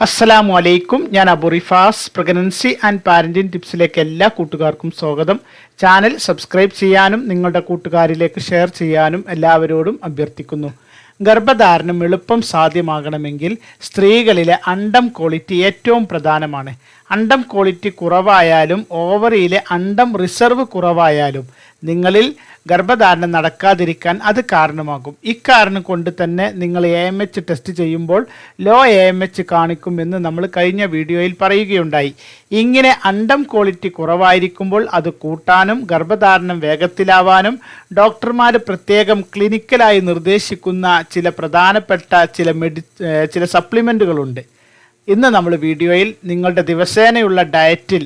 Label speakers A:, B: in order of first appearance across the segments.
A: അസ്സലാമു അലൈക്കും. ഞാൻ അബുറിഫാസ് പ്രഗ്നൻസി ആൻഡ് പാരന്റിംഗ് ടിപ്സിലേക്ക് എല്ലാ കൂട്ടുകാർക്കും സ്വാഗതം. ചാനൽ സബ്സ്ക്രൈബ് ചെയ്യാനും നിങ്ങളുടെ കൂട്ടുകാരിലേക്ക് ഷെയർ ചെയ്യാനും എല്ലാവരോടും അഭ്യർത്ഥിക്കുന്നു. ഗർഭധാരണം എളുപ്പം സാധ്യമാകണമെങ്കിൽ സ്ത്രീകളിലെ അണ്ടം ക്വാളിറ്റി ഏറ്റവും പ്രധാനമാണ്. അണ്ടം ക്വാളിറ്റി കുറവായാലും ഓവറിയിലെ അണ്ടം റിസർവ് കുറവായാലും നിങ്ങളിൽ ഗർഭധാരണം നടക്കാതിരിക്കാൻ അത് കാരണമാകും. ഇക്കാരണം കൊണ്ട് തന്നെ നിങ്ങൾ എ എം എച്ച് ടെസ്റ്റ് ചെയ്യുമ്പോൾ ലോ എ എം എച്ച് കാണിക്കുമെന്ന് നമ്മൾ കഴിഞ്ഞ വീഡിയോയിൽ പറയുകയുണ്ടായി. ഇങ്ങനെ അണ്ടം ക്വാളിറ്റി കുറവായിരിക്കുമ്പോൾ അത് കൂട്ടാനും ഗർഭധാരണം വേഗത്തിലാവാനും ഡോക്ടർമാർ പ്രത്യേകം ക്ലിനിക്കലായി നിർദ്ദേശിക്കുന്ന ചില പ്രധാനപ്പെട്ട ചില മെഡി ചില സപ്ലിമെന്റുകളുണ്ട് ഇന്ന് നമ്മൾ വീഡിയോയിൽ നിങ്ങളുടെ ദിവസേനയുള്ള ഡയറ്റിൽ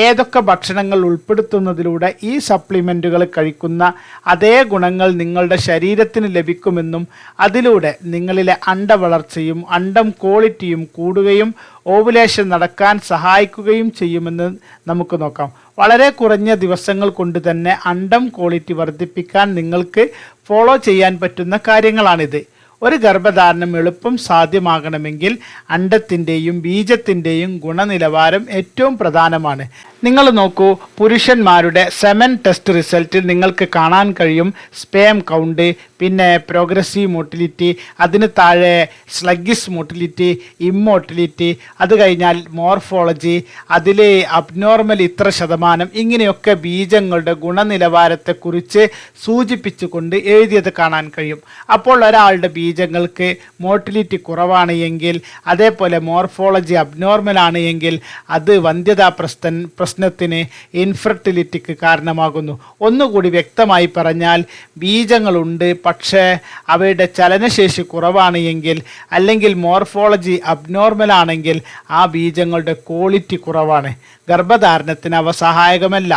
A: ഏതൊക്കെ ഭക്ഷണങ്ങൾ ഉൾപ്പെടുത്തുന്നതിലൂടെ ഈ സപ്ലിമെന്റുകൾ കഴിക്കുന്ന അതേ ഗുണങ്ങൾ നിങ്ങളുടെ ശരീരത്തിന് ലഭിക്കുമെന്നും അതിലൂടെ നിങ്ങളിലെ അണ്ടവളർച്ചയും അണ്ടം ക്വാളിറ്റിയും കൂടുകയും ഓവുലേഷൻ നടക്കാൻ സഹായിക്കുകയും ചെയ്യുമെന്ന് നമുക്ക് നോക്കാം. വളരെ കുറഞ്ഞ ദിവസങ്ങൾ കൊണ്ട് തന്നെ അണ്ടം ക്വാളിറ്റി വർദ്ധിപ്പിക്കാൻ നിങ്ങൾക്ക് ഫോളോ ചെയ്യാൻ പറ്റുന്ന കാര്യങ്ങളാണിത്. ഒരു ഗർഭധാരണം എളുപ്പം സാധ്യമാകണമെങ്കിൽ അണ്ടത്തിന്റെയും ബീജത്തിന്റെയും ഗുണനിലവാരം ഏറ്റവും പ്രധാനമാണ്. നിങ്ങൾ നോക്കൂ പുരുഷന്മാരുടെ സെമൻ ടെസ്റ്റ് റിസൾട്ടിൽ നിങ്ങൾക്ക് കാണാൻ കഴിയും. സ്പേം കൗണ്ട് പിന്നെ പ്രോഗ്രസീവ് മോട്ടിലിറ്റി അതിന് താഴെ സ്ലഗിസ് മോട്ടിലിറ്റി ഇമ്മോട്ടിലിറ്റി അത് കഴിഞ്ഞാൽ മോർഫോളജി അതിലെ അബ്നോർമൽ ഇത്ര ശതമാനം ഇങ്ങനെയൊക്കെ ബീജങ്ങളുടെ ഗുണനിലവാരത്തെക്കുറിച്ച് സൂചിപ്പിച്ചുകൊണ്ട് എഴുതിയത് കാണാൻ കഴിയും. അപ്പോൾ ഒരാളുടെ ബീജങ്ങൾക്ക് മോട്ടിലിറ്റി കുറവാണ് എങ്കിൽ അതേപോലെ മോർഫോളജി അബ്നോർമൽ ആണ് എങ്കിൽ അത് വന്ധ്യതാ പ്രശ്ന പ്രശ്നത്തിന് ഇൻഫെർട്ടിലിറ്റിക്ക് കാരണമാകുന്നു. ഒന്നുകൂടി വ്യക്തമായി പറഞ്ഞാൽ ബീജങ്ങളുണ്ട് പക്ഷേ അവയുടെ ചലനശേഷി കുറവാണ് എങ്കിൽ അല്ലെങ്കിൽ മോർഫോളജി അബ്നോർമൽ ആണെങ്കിൽ ആ ബീജങ്ങളുടെ ക്വാളിറ്റി കുറവാണ്. ഗർഭധാരണത്തിന് അവ സഹായകമല്ല.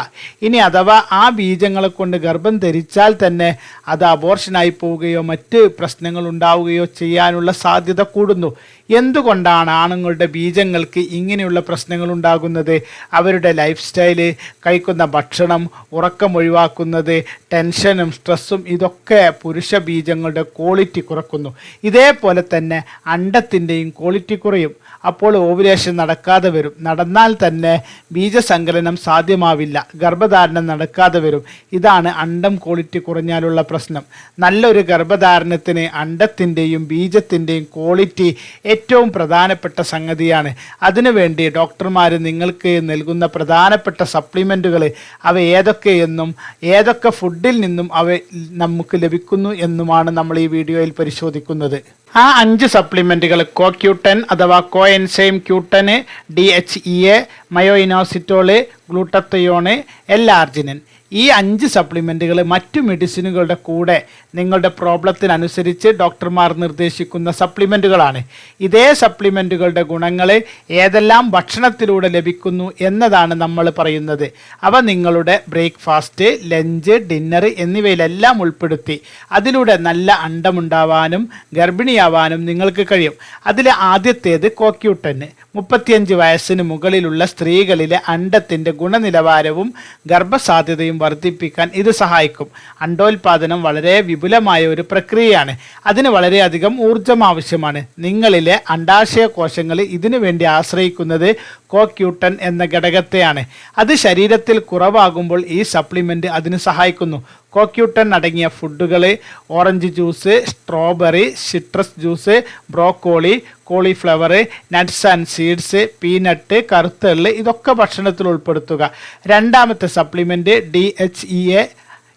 A: ഇനി അഥവാ ആ ബീജങ്ങളെ കൊണ്ട് ഗർഭം ധരിച്ചാൽ തന്നെ അത് അബോർഷനായി പോവുകയോ മറ്റ് പ്രശ്നങ്ങൾ ഉണ്ടാവുകയോ ചെയ്യാനുള്ള സാധ്യത കൂടുന്നു. എന്തുകൊണ്ടാണ് ആണുങ്ങളുടെ ബീജങ്ങൾക്ക് ഇങ്ങനെയുള്ള പ്രശ്നങ്ങൾ ഉണ്ടാകുന്നത്? അവരുടെ ലൈഫ് സ്റ്റൈൽ കഴിക്കുന്ന ഭക്ഷണം ഉറക്കം ഒഴിവാക്കുന്നത് ടെൻഷനും സ്ട്രെസ്സും ഇതൊക്കെ പുരുഷ ബീജങ്ങളുടെ ക്വാളിറ്റി കുറക്കുന്നു. ഇതേപോലെ തന്നെ അണ്ടത്തിന്റെയും ക്വാളിറ്റി കുറയും. അപ്പോൾ ഓവുലേഷൻ നടക്കാതെ വരും. നടന്നാൽ തന്നെ ബീജസങ്കലനം സാധ്യമാവില്ല. ഗർഭധാരണം നടക്കാതെ വരും. ഇതാണ് അണ്ടം ക്വാളിറ്റി കുറഞ്ഞാലുള്ള പ്രശ്നം. നല്ലൊരു ഗർഭധാരണത്തിന് അണ്ടത്തിന്റെയും ബീജത്തിന്റെയും ക്വാളിറ്റി ഏറ്റവും പ്രധാനപ്പെട്ട സംഗതിയാണ്. അതിനുവേണ്ടി ഡോക്ടർമാർ നിങ്ങൾക്ക് നൽകുന്ന പ്രധാനപ്പെട്ട സപ്ലിമെന്റുകൾ അവ ഏതൊക്കെയെന്നും ഏതൊക്കെ ഫുഡിൽ നിന്നും അവ നമുക്ക് ലഭിക്കുന്നു എന്നുമാണ് നമ്മൾ ഈ വീഡിയോയിൽ പരിശോധിക്കുന്നത്. ആ അഞ്ച് സപ്ലിമെന്റുകൾ കോ ക്യൂട്ടൻ അഥവാ coenzyme Q ten D H E A myoinositol glutathione L arginine ഈ അഞ്ച് സപ്ലിമെന്റുകൾ മറ്റു മെഡിസിനുകളുടെ കൂടെ നിങ്ങളുടെ പ്രോബ്ലത്തിനനുസരിച്ച് ഡോക്ടർമാർ നിർദ്ദേശിക്കുന്ന സപ്ലിമെന്റുകളാണ് ഇതേ സപ്ലിമെന്റുകളുടെ ഗുണങ്ങൾ ഏതെല്ലാം ഭക്ഷണത്തിലൂടെ ലഭിക്കുന്നു എന്നതാണ് നമ്മൾ പറയുന്നത്. അവ നിങ്ങളുടെ ബ്രേക്ക്ഫാസ്റ്റ് ലഞ്ച് ഡിന്നർ എന്നിവയിലെല്ലാം ഉൾപ്പെടുത്തി അതിലൂടെ നല്ല അണ്ടമുണ്ടാവാനും ഗർഭിണിയാവാനും നിങ്ങൾക്ക് കഴിയും. അതിൽ ആദ്യത്തേത് കോക്യൂട്ടന് മുപ്പത്തിയഞ്ച് വയസ്സിന് മുകളിലുള്ള സ്ത്രീകളിലെ അണ്ടത്തിന്റെ ഗുണനിലവാരവും ഗർഭസാധ്യതയും വർദ്ധിപ്പിക്കാൻ ഇത് സഹായിക്കും. അണ്ടോൽപാദനം വളരെ വിപുലമായ ഒരു പ്രക്രിയയാണ്. അതിന് വളരെയധികം ഊർജം ആവശ്യമാണ്. നിങ്ങളിലെ അണ്ടാശയ കോശങ്ങൾ ഇതിനു വേണ്ടി ആശ്രയിക്കുന്നത് കോക്യൂട്ടൻ എന്ന ഘടകത്തെയാണ്. അത് ശരീരത്തിൽ കുറവാകുമ്പോൾ ഈ സപ്ലിമെന്റ് അതിന് സഹായിക്കുന്നു. കോക്യൂട്ടൻ അടങ്ങിയ ഫുഡുകൾ orange juice strawberry citrus juice broccoli cauliflower nuts and seeds peanut കറുത്തള്ള് ഇതൊക്കെ ഭക്ഷണത്തിൽ ഉൾപ്പെടുത്തുക. രണ്ടാമത്തെ supplement D H E A.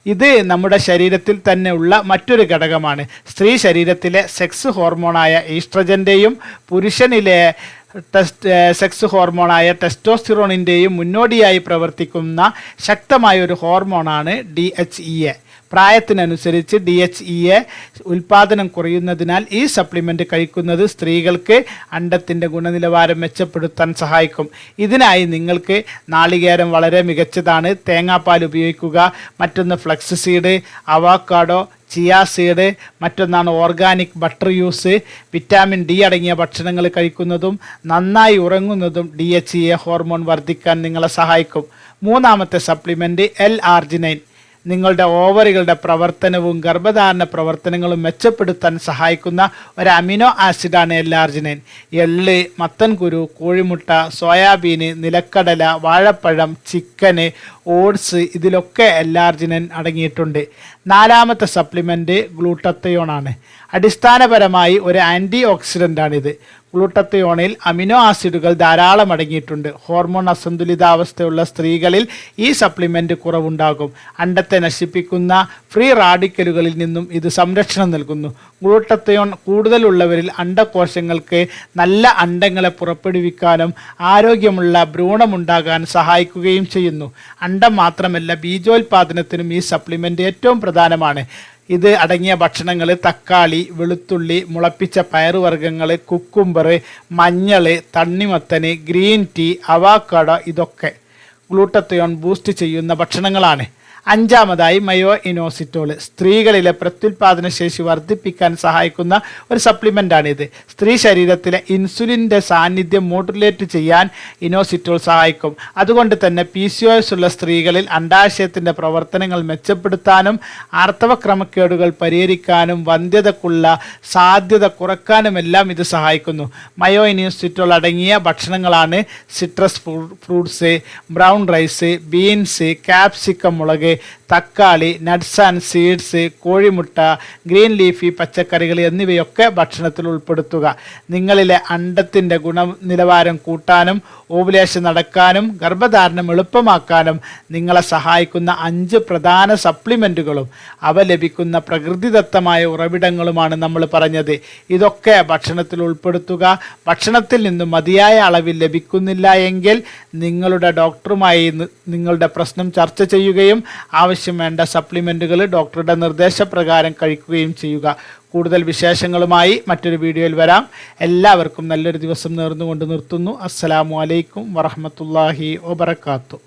A: ഇത് നമ്മുടെ ശരീരത്തിൽ തന്നെ ഉള്ള മറ്റൊരു ഘടകമാണ്. സ്ത്രീ ശരീരത്തിലെ സെക്സ് ഹോർമോണായ ഈസ്ട്രജന്റെയും പുരുഷനിലെ ടെസ്റ്റ് സെക്സ് ഹോർമോണായ ടെസ്റ്റോസ്റ്റിറോണിന്റെയും മുന്നോടിയായി പ്രവർത്തിക്കുന്ന ശക്തമായ ഒരു ഹോർമോണാണ് ഡി എച്ച് ഇ എ പ്രായത്തിനനുസരിച്ച് ഡി എച്ച് ഇ എ ഉൽപാദനം കുറയുന്നതിനാൽ ഈ സപ്ലിമെന്റ് കഴിക്കുന്നത് സ്ത്രീകൾക്ക് അണ്ടത്തിന്റെ ഗുണനിലവാരം മെച്ചപ്പെടുത്താൻ സഹായിക്കും. ഇതിനായി നിങ്ങൾക്ക് നാളികേരം വളരെ മികച്ചതാണ്. തേങ്ങാപ്പാൽ ഉപയോഗിക്കുക. മറ്റൊന്ന് flax seed avocado chia seed മറ്റൊന്നാണ് organic butter use vitamin D അടങ്ങിയ ഭക്ഷണങ്ങൾ കഴിക്കുന്നതും നന്നായി ഉറങ്ങുന്നതും ഡി എച്ച് എ ഹോർമോൺ വർദ്ധിക്കാൻ നിങ്ങളെ സഹായിക്കും. മൂന്നാമത്തെ സപ്ലിമെന്റ് എൽ ആർജിനൈൻ നിങ്ങളുടെ ഓവറുകളുടെ പ്രവർത്തനവും ഗർഭധാരണ പ്രവർത്തനങ്ങളും മെച്ചപ്പെടുത്താൻ സഹായിക്കുന്ന ഒരു അമിനോ ആസിഡാണ് എല്ലാർജിനൈൻ എള്ള് മത്തൻകുരു കോഴിമുട്ട സോയാബീന് നിലക്കടല വാഴപ്പഴം ചിക്കന് ഓട്സ് ഇതിലൊക്കെ എല്ലാർജിനൈൻ അടങ്ങിയിട്ടുണ്ട്. നാലാമത്തെ സപ്ലിമെന്റ് ഗ്ലൂട്ടത്തയോണാണ്. അടിസ്ഥാനപരമായി ഒരു ആന്റി ഓക്സിഡന്റാണിത് ഗ്ലൂട്ടത്തയോണിൽ അമിനോ ആസിഡുകൾ ധാരാളം അടങ്ങിയിട്ടുണ്ട്. ഹോർമോൺ അസന്തുലിതാവസ്ഥയുള്ള സ്ത്രീകളിൽ ഈ സപ്ലിമെന്റ് കുറവുണ്ടാകും. അണ്ടത്തെ നശിപ്പിക്കുന്ന ഫ്രീ റാഡിക്കലുകളിൽ നിന്നും ഇത് സംരക്ഷണം നൽകുന്നു. ഗ്ലൂട്ടത്തയോൺ കൂടുതലുള്ളവരിൽ അണ്ടകോശങ്ങൾക്ക് നല്ല അണ്ടങ്ങളെ പുറപ്പെടുവിക്കാനും ആരോഗ്യമുള്ള ഭ്രൂണമുണ്ടാകാൻ സഹായിക്കുകയും ചെയ്യുന്നു. അണ്ടം മാത്രമല്ല ബീജോത്പാദനത്തിനും ഈ സപ്ലിമെന്റ് ഏറ്റവും പ്രധാനമാണ്. ഇത് അടങ്ങിയ ഭക്ഷണങ്ങൾ തക്കാളി വെളുത്തുള്ളി മുളപ്പിച്ച പയറുവർഗങ്ങൾ കുക്കുംബർ മഞ്ഞൾ തണ്ണിമത്തന് ഗ്രീൻ ടീ അവാക്കാട ഇതൊക്കെ ഗ്ലൂട്ടത്തയോൺ ബൂസ്റ്റ് ചെയ്യുന്ന ഭക്ഷണങ്ങളാണ്. അഞ്ചാമതായി മയോ ഇനോസിറ്റോൾ സ്ത്രീകളിലെ പ്രത്യുൽപാദന ശേഷി വർദ്ധിപ്പിക്കാൻ സഹായിക്കുന്ന ഒരു സപ്ലിമെന്റാണിത് സ്ത്രീ ശരീരത്തിലെ ഇൻസുലിന്റെ സാന്നിധ്യം മോഡുലേറ്റ് ചെയ്യാൻ ഇനോസിറ്റോൾ സഹായിക്കും. അതുകൊണ്ട് തന്നെ പി സി ഉള്ള സ്ത്രീകളിൽ അണ്ടാശയത്തിന്റെ പ്രവർത്തനങ്ങൾ മെച്ചപ്പെടുത്താനും ആർത്തവ ക്രമക്കേടുകൾ പരിഹരിക്കാനും വന്ധ്യതക്കുള്ള സാധ്യത കുറക്കാനുമെല്ലാം ഇത് സഹായിക്കുന്നു. മയോ ഇനോസിറ്റോൾ അടങ്ങിയ ഭക്ഷണങ്ങളാണ് citrus fruits brown rice beans capsicum മുളക് തക്കാളി നട്ട്സ് ആൻഡ് സീഡ്സ് കോഴിമുട്ട ഗ്രീൻ ലീഫി പച്ചക്കറികൾ എന്നിവയൊക്കെ ഭക്ഷണത്തിൽ ഉൾപ്പെടുത്തുക. നിങ്ങളിലെ അണ്ടത്തിന്റെ ഗുണനിലവാരം കൂട്ടാനും ഓവുലേഷൻ നടക്കാനും ഗർഭധാരണം എളുപ്പമാക്കാനും നിങ്ങളെ സഹായിക്കുന്ന അഞ്ച് പ്രധാന സപ്ലിമെന്റുകളും അവ ലഭിക്കുന്ന പ്രകൃതിദത്തമായ ഉറവിടങ്ങളുമാണ് നമ്മൾ പറഞ്ഞത്. ഇതൊക്കെ ഭക്ഷണത്തിൽ ഉൾപ്പെടുത്തുക. ഭക്ഷണത്തിൽ നിന്നും മതിയായ അളവിൽ ലഭിക്കുന്നില്ല എങ്കിൽ നിങ്ങളുടെ ഡോക്ടറുമായി നിങ്ങളുടെ പ്രശ്നം ചർച്ച ചെയ്യുകയും ആവശ്യം വേണ്ട സപ്ലിമെന്റുകൾ ഡോക്ടറുടെ നിർദ്ദേശപ്രകാരം കഴിക്കുകയും ചെയ്യുക. കൂടുതൽ വിശേഷങ്ങളുമായി മറ്റൊരു വീഡിയോയിൽ വരാം. എല്ലാവർക്കും നല്ലൊരു ദിവസം നേർന്നുകൊണ്ട് നിർത്തുന്നു. അസ്സലാമു അലൈക്കും വറഹമത്തല്ലാഹി വബർക്കാത്തു